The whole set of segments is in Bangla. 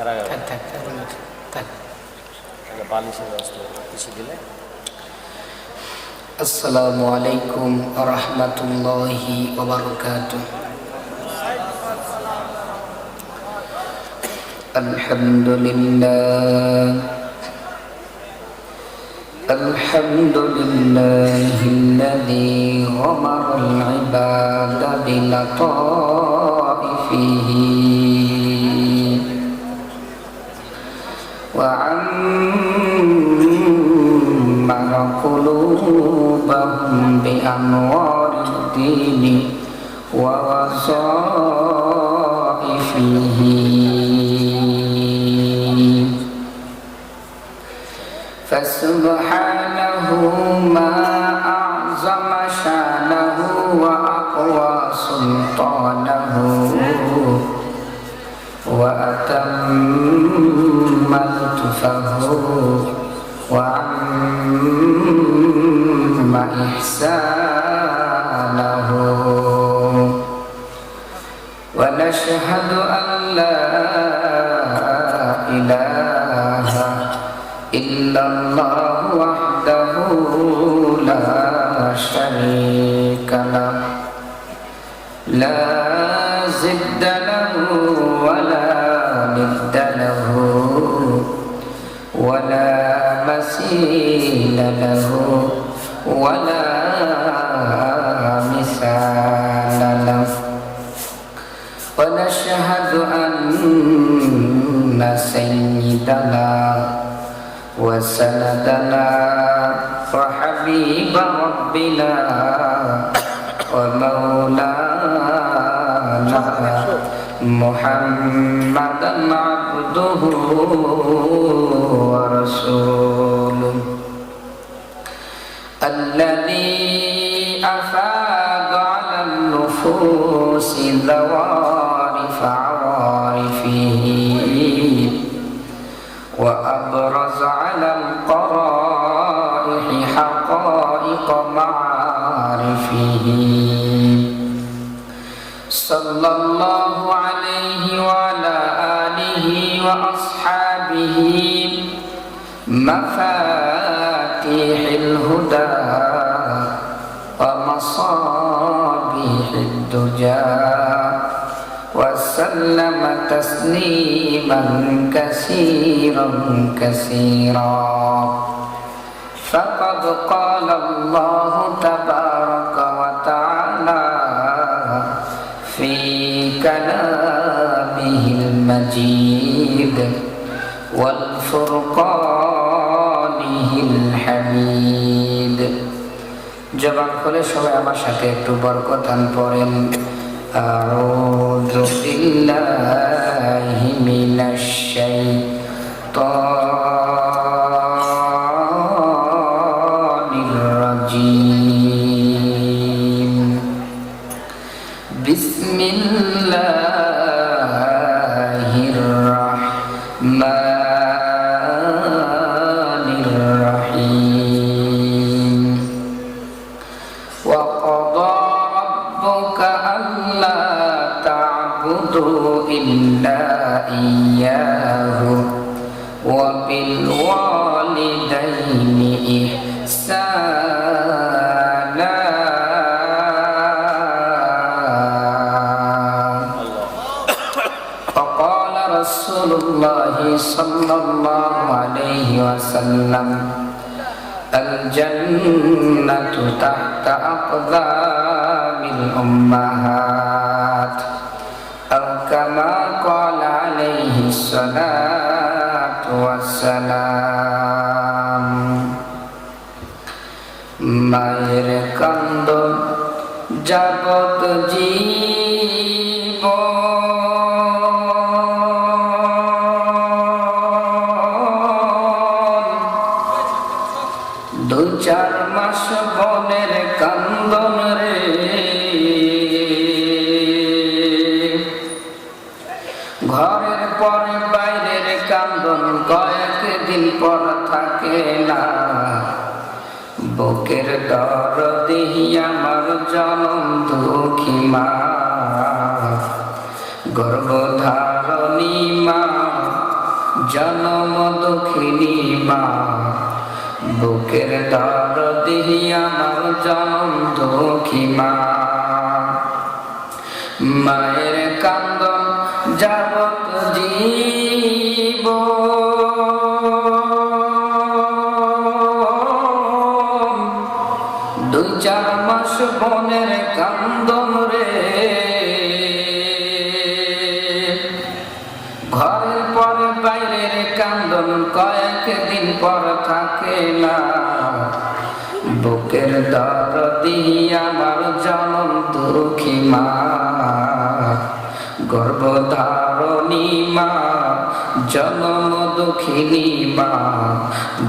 এর আগে থাক থাক থাক থাক একটা বালিশের ব্যবস্থা করো। কিছু দিলে আসসালামু আলাইকুম রহমতুল্লাহি ওবরকাত الحمد لله الحمد لله الذي غمر العباد بلطائفه وعمر قلوبهم بأنوار الدين ووظائفه فسبحانه ما أعظم شأنه وأقوى سلطانه. وأتم التفه وعم إحسانه. ونشهد أن لا إله إلا الله وحده لا شريك له. لا زد له ولا مثيل له ولا مثال له. ونشهد أن سيدنا وسندنا وحبيب ربنا ومولانا محمدا عبده ورسوله. الذي أفاد على النفوس ذوارف عوارفه وأبرز على القرائح حقائق معارفه. صلى الله وأصحابه مفاتيح الهدى ومصابيح الدجى وسلم تسليما كثيرا كثيرا. فقد قال الله تبارك وتعالى في كلامه المجيد. والفرقانه الحميد জবান খুলে সবাই আমার সাথে একটু বরকতান পড়েন أعوذ بالله من الشيطان Na رسول الله صلى الله عليه وسلم الجنة تحت أقدام الأمهات أو كما قال عليه الصلاة والسلام মায়ের কান্দ জগত জীব কান্দন কয়েক দিন পর থাকে না। বুকের দর দেহি আমার জনম দুঃখী মা। গর্ভধারণী মা, জনম দুঃখিনী মা। বুকের দর দিহি আমার জনম দুঃখী মা। মায়ের কান্দন যাবত কয়েকদিন পর থাকে না। বুকের দর দিয়ে আমার জনম দুঃখী মা। গর্ভধারণী মা, জনম দুঃখিনী মা।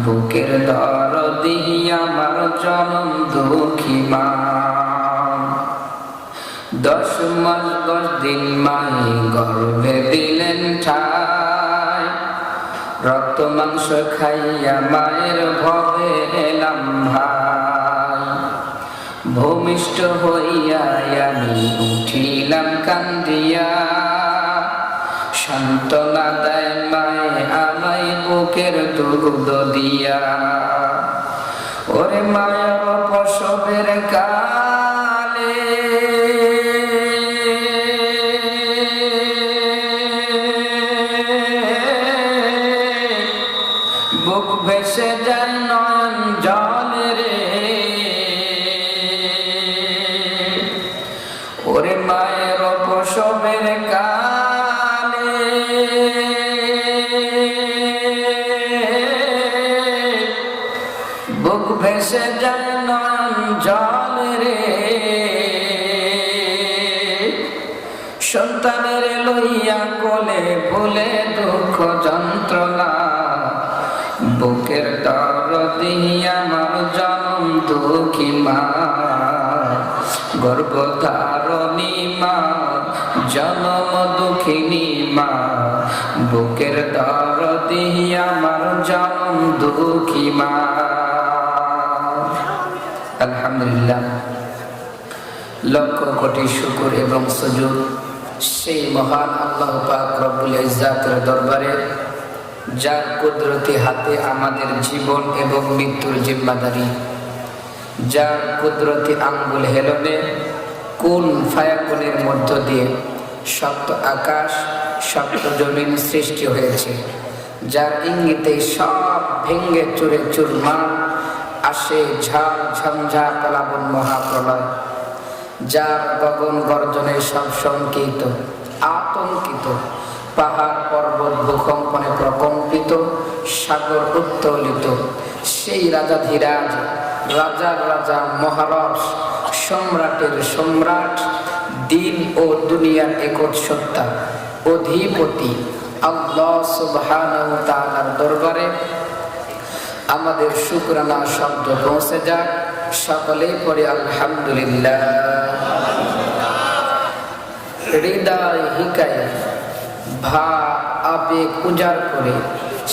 বুকের দর দিয়ে আমার জনম দুঃখী মা। দশ মাস দশ দিন মাই গর্ভে দিলেন ঠাই। রক্ত মাংস খাইয়া মায়ের ভবে এলাম ভাই। ভূমিষ্ঠ হইয়া আমি উঠিলাম কান্দিয়া। সান্ত্বনা দেয় মায়ে আমায় বুকের দুগ্ধ দিয়া। ওরে মায়ের প্রসবের কালে ভেসে যায় নয়ন জল রে। সন্তানের লইয়া কোলে ভুলে দুঃখ যন্ত্রণা। বুকের দর দিয়া আমার জনম দুঃখী মা। গর্ভধারণী মা, জনম দুঃখিনী মা। বুকের দর দিয়া আমার জনম দুঃখী মা। আলহামদুলিল্লাহ। লক্ষ কোটি শুকুর এবং সুযোগ। সেই মহান আল্লাহ পাক রব্বুল ইজ্জাতের দরবারে, যার কুদরতি হাতে আমাদের জীবন এবং মৃত্যুর জিম্মাদারি, যার কুদরতি আঙ্গুল হেলনে কোন ফায়াকুনের মধ্য দিয়ে সপ্ত আকাশ সপ্ত জমিন সৃষ্টি হয়েছে, যার ইঙ্গিতে সব ভেঙ্গে চুরে চুরমার আসে ঝাড় ঝঞ্ঝা প্লাবন মহাপ্রলয়, যার গগন গর্জনে সব শঙ্কিত, আতঙ্কিত। পাহাড় পর্বত ভূকম্পনে প্রকম্পিত, সাগর উত্তোলিত। সেই রাজাধিরাজ রাজার রাজা মহারস সম্রাটের সম্রাট, দিন ও দুনিয়ার একট সত্তা, অধিপতি আল্লাহ তাআলার দরবারে আমাদের শুকরানা শব্দ পৌঁছে যাক। সকলেই পড়ে আলহামদুলিল্লাহ। হৃদয় হিকায় ভা আবেগ উজাড় করে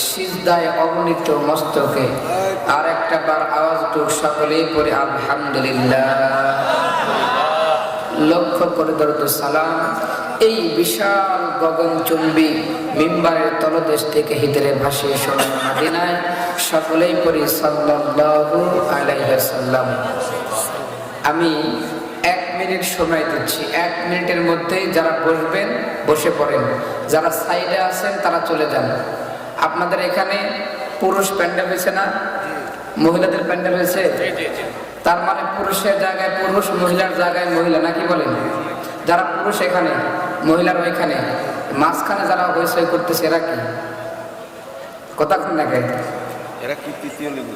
সিজদায় অবনীত মস্তকে আর একটা বার আওয়াজটুক সকলেই পড়ে আলহামদুলিল্লাহ। লক্ষ্য করে দরদ সালাম। এই বিশাল গগনচুম্বী মিম্বারের তলদেশ থেকে হিদরে ভাসিয়ে শোনার মাদিনায় সকলেই পড়ি সাল্লাল্লাহু আলাইহি সাল্লাম আমি এক মিনিট সময় দিচ্ছি। এক মিনিটের মধ্যেই যারা বসবেন, বসে পড়েন। যারা সাইডে আছেন, তারা চলে যান। আপনাদের এখানে পুরুষ প্যান্ডেল হয়েছে না? মহিলাদের প্যান্ডেল হয়েছে? তার মানে পুরুষের জায়গায় পুরুষ, মহিলার জায়গায় মহিলা, নাকি বলেন? যারা পুরুষ এখানে মহিলার ওইখানে মাঝখানে যারা হয়েছে করতেছে এরা কি? কতক্ষণ দেখে এরা কি তৃতীয় লিঙ্গ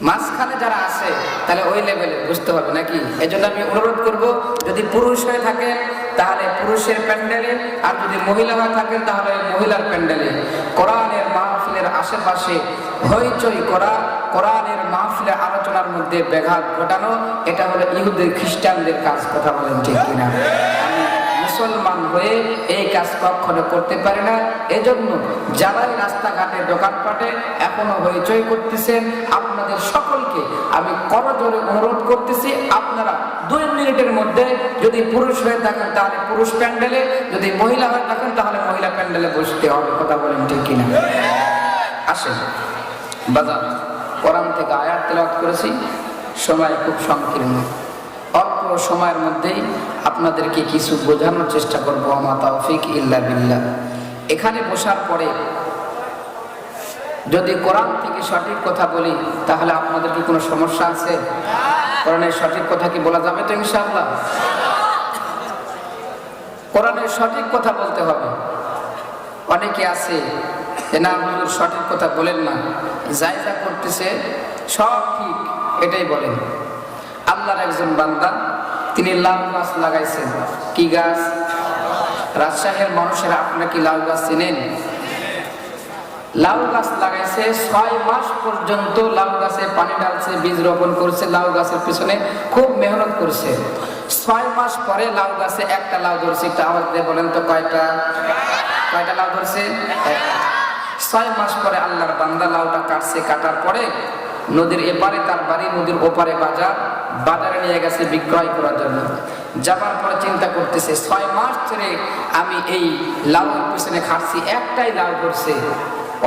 মাঝখানে যারা আছে তাহলে ওই লেভেলে বুঝতে হবে নাকি? এই জন্য আমি অনুরোধ করব যদি পুরুষ হয়ে থাকেন তাহলে পুরুষের প্যান্ডেলে আর যদি মহিলা হয়ে থাকেন তাহলে মহিলার প্যান্ডেলে। কোরআনের মাহফিলের আশেপাশে হইচই করা কোরআনের মাহফিলের আলোচনার মধ্যে ব্যাঘাত ঘটানো, এটা হলো ইহুদের, খ্রিস্টানদের কাজ, কথা বলেন ঠিক কিনা? মুসলমান হয়ে এই কাজ কখনো করতে পারে না। এজন্য যারাই রাস্তাঘাটে দোকানপাটে এখনও হইচই করতেছেন, আপনাদের সকলকে আমি করজোরে অনুরোধ করতেছি, আপনারা দুই মিনিটের মধ্যে যদি পুরুষ হয়ে থাকেন, তাহলে পুরুষ প্যান্ডেলে, যদি মহিলা হয়ে থাকেন, তাহলে মহিলা প্যান্ডেলে বসতে হবে, কথা বলেন ঠিক কিনা? আসেন বাজার কোরআন থেকে আয়াত তেলাওয়াত করেছি, সময় খুব সংকীর্ণ। অল্প সময়ের মধ্যেই আপনাদেরকে কিছু বোঝানোর চেষ্টা করব, আমা তৌফিক ইল্লা বিল্লাহ। এখানে বসার পরে যদি কোরআন থেকে সঠিক কথা বলি, তাহলে আপনাদের কি কোনো সমস্যা আছে? কোরআনের সঠিক কথা কি বলা যাবে তো ইনশাআল্লাহ? কোরআনের সঠিক কথা বলতে হবে। অনেকে আছে যে না হুজুর সঠিক কথা বলেন না। যাই যা করতেছে, সব ঠিক, এটাই বলেন। আল্লাহর একজন বান্দা, তিনি লাউ গাছ লাগাইছেন। কি গাছ? রাজশাহীর মানুষেরা আপনারা কি লাউ গাছ চিনেন? লাউ গাছ লাগাইছে, ছয় মাস পর্যন্ত লাউ গাছে পানি ঢালছে, বীজ রোপণ করছে লাউ গাছের পিছনে খুব মেহনত করছে। ছয় মাস পরে লাউ গাছে একটা লাউ ধরছে, একটা আওয়াজ দিয়ে বলেন তো, কয়টা? কয়টা লাউ ধরছে। ছয় মাস পরে আল্লাহর বান্দা লাউটা কাটছে, কাটার পরে নদীর এপারে তার বাড়ি, নদীর ওপারে বাজার, বাজারে নিয়ে গেছে বিক্রয় করার জন্য। যাবার পরে চিন্তা করতেছে, ছয় মাস ধরে আমি এই লাউর পিছনে খাটছি, একটাই লাউ করছে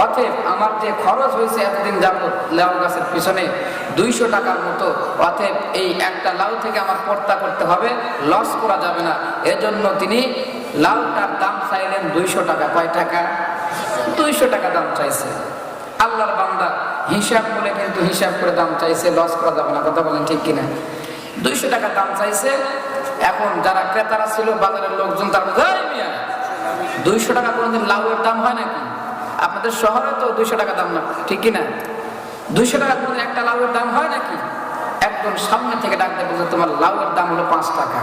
অতএব আমার যে খরচ হয়েছে এতদিন যাবত লাউ গাছের পিছনে দুইশো টাকার মতো, অতএব এই একটা লাউ থেকে আমার কর্তা করতে হবে, লস করা যাবে না। এজন্য তিনি লাউটার দাম চাইলেন দুইশো টাকা। কয় টাকা? দুইশো টাকা দাম চাইছে। আল্লাহর বান্দা হিসাব বলে কিন্তু হিসাব করে দাম চাইছে লস করা যাবে না কথা বলেন ঠিক কিনা? দুইশো টাকা দাম চাইছে এখন যারা ক্রেতারা ছিল বাজারের লোকজন তারা "এই মিয়া, দুইশো টাকা কোনোদিন লাউয়ের দাম হয় নাকি? আপনাদের শহরে তো দুইশো টাকা দাম না ঠিক কিনা? দুইশো টাকা কোনোদিন একটা লাউয়ের দাম হয় নাকি? একদম সামনে থেকে ডাকতে বলছে তোমার লাউয়ের দাম হলো পাঁচ টাকা।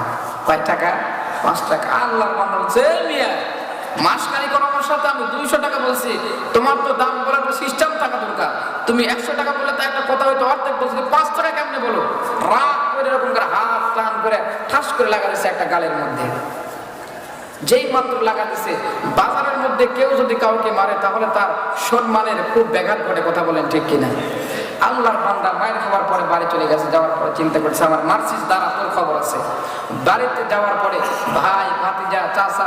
কয় টাকা? পাঁচ টাকা। আল্লাহ বলছে "এই মিয়া মাসকারি করো আমার সাথে আমি দুইশো টাকা বলছি। তোমার তো দাম বলার সিস্টেম টাকা দরকার। তুমি একশো টাকা বলে তা একটা কথা হয়তো অর্ধেক বলছি পাঁচ টাকা কেমনে বলো? রাগ করে এরকম করে হাত টান করে ঠাস করে লাগা দিচ্ছে একটা গালের মধ্যে। যেই মাত্র লাগা দিছে, বাজারের মধ্যে কেউ যদি কাউকে মারে, তাহলে তার সম্মানের খুব ব্যাঘাত ঘটে, কথা বলেন ঠিক কিনা? আল্লাহর বান্দা মায়ের খাওয়ার পরে বাড়ি চলে গেছে, যাওয়ার পরে চিন্তা করছে, আমার মার্সিস দ্বারা তোর খবর আছে। বাড়িতে যাওয়ার পরে ভাই, ভাতিজা, চাচা